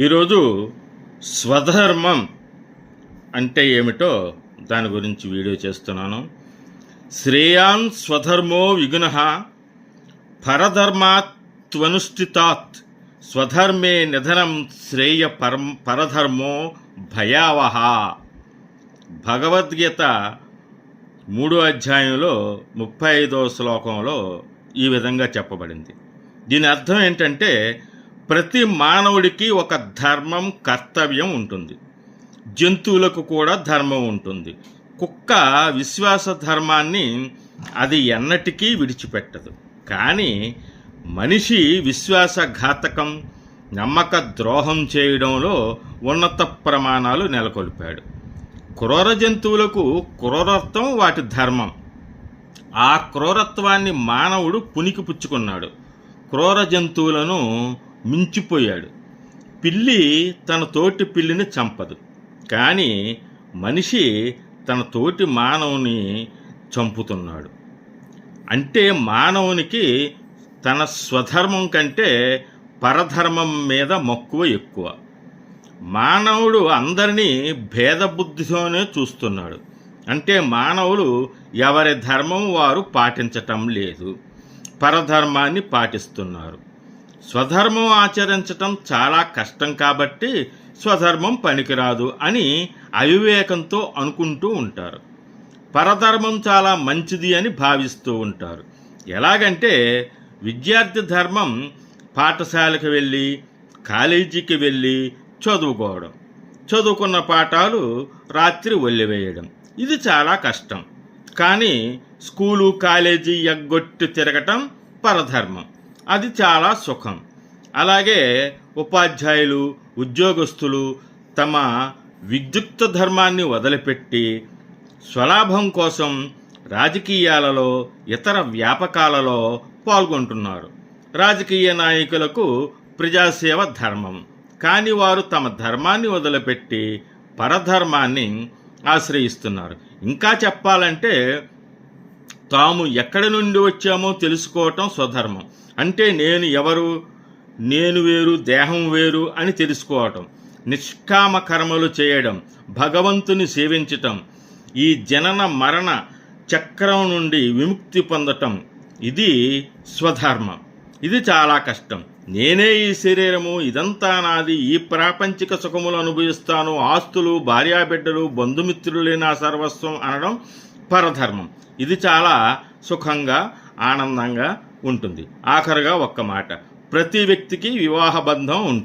ఈరోజు స్వధర్మం అంటే ఏమిటో దాని గురించి వీడియో చేస్తున్నాను. శ్రేయాన్ స్వధర్మో విగుణ పరధర్మాత్వనుష్ఠితాత్ స్వధర్మే నిధనం శ్రేయ పరం పరధర్మో భయావహ. భగవద్గీత మూడో అధ్యాయంలో ముప్పై ఐదో శ్లోకంలో ఈ విధంగా చెప్పబడింది. దీని అర్థం ఏంటంటే ప్రతి మానవుడికి ఒక ధర్మం కర్తవ్యం ఉంటుంది. జంతువులకు కూడా ధర్మం ఉంటుంది. కుక్క విశ్వాస ధర్మాన్ని అది ఎన్నటికీ విడిచిపెట్టదు. కానీ మనిషి విశ్వాసఘాతకం నమ్మక ద్రోహం చేయడంలో ఉన్నత ప్రమాణాలు నెలకొల్పాడు. క్రూర జంతువులకు క్రూరత్వం వాటి ధర్మం. ఆ క్రూరత్వాన్ని మానవుడు పునికి పుచ్చుకున్నాడు. క్రూర జంతువులను మించిపోయాడు. పిల్లి తన తోటి పిల్లిని చంపదు. కానీ మనిషి తన తోటి మానవుని చంపుతున్నాడు. అంటే మానవునికి తన స్వధర్మం కంటే పరధర్మం మీద మక్కువ ఎక్కువ. మానవుడు అందరినీ భేదబుద్ధితోనే చూస్తున్నాడు. అంటే మానవులు ఎవరి ధర్మం వారు పాటించటం లేదు. పరధర్మాన్ని పాటిస్తున్నారు. స్వధర్మం ఆచరించటం చాలా కష్టం కాబట్టి స్వధర్మం పనికిరాదు అని అవివేకంతో అనుకుంటూ ఉంటారు. పరధర్మం చాలా మంచిది అని భావిస్తూ ఉంటారు. ఎలాగంటే విద్యార్థి ధర్మం పాఠశాలకు వెళ్ళి కాలేజీకి వెళ్ళి చదువుకోవడం. చదువుకున్న పాఠాలు రాత్రి వదిలివేయడం ఇది చాలా కష్టం. కానీ స్కూలు కాలేజీ ఎగ్గొట్టి తిరగటం పరధర్మం. అది చాలా సుఖం. అలాగే ఉపాధ్యాయులు ఉద్యోగస్తులు తమ విద్యుక్త ధర్మాన్ని వదిలిపెట్టి స్వలాభం కోసం రాజకీయాలలో ఇతర వ్యాపకాలలో పాల్గొంటున్నారు. రాజకీయ నాయకులకు ప్రజాసేవ ధర్మం. కానీ వారు తమ ధర్మాన్ని వదిలిపెట్టి పరధర్మాన్ని ఆశ్రయిస్తున్నారు. ఇంకా చెప్పాలంటే తాము ఎక్కడి నుండి వచ్చామో తెలుసుకోవటం స్వధర్మం. అంటే నేను ఎవరు నేను వేరు దేహం వేరు అని తెలుసుకోవటం. నిష్కామ కర్మలు చేయడం భగవంతుని సేవించటం ఈ జనన మరణ చక్రం నుండి విముక్తి పొందటం ఇది స్వధర్మం. ఇది చాలా కష్టం. నేనే ఈ శరీరము ఇదంతా నాది. ఈ ప్రాపంచిక సుఖములు అనుభవిస్తాను. ఆస్తులు భార్యాబిడ్డలు బంధుమిత్రులే నా సర్వస్వం అనడం పరధర్మం. ఇది చాలా సుఖంగా ఆనందంగా ఉంటుంది. ఆఖరుగా ఒక్క మాట. ప్రతి వ్యక్తికి వివాహ బంధం ఉంటుంది.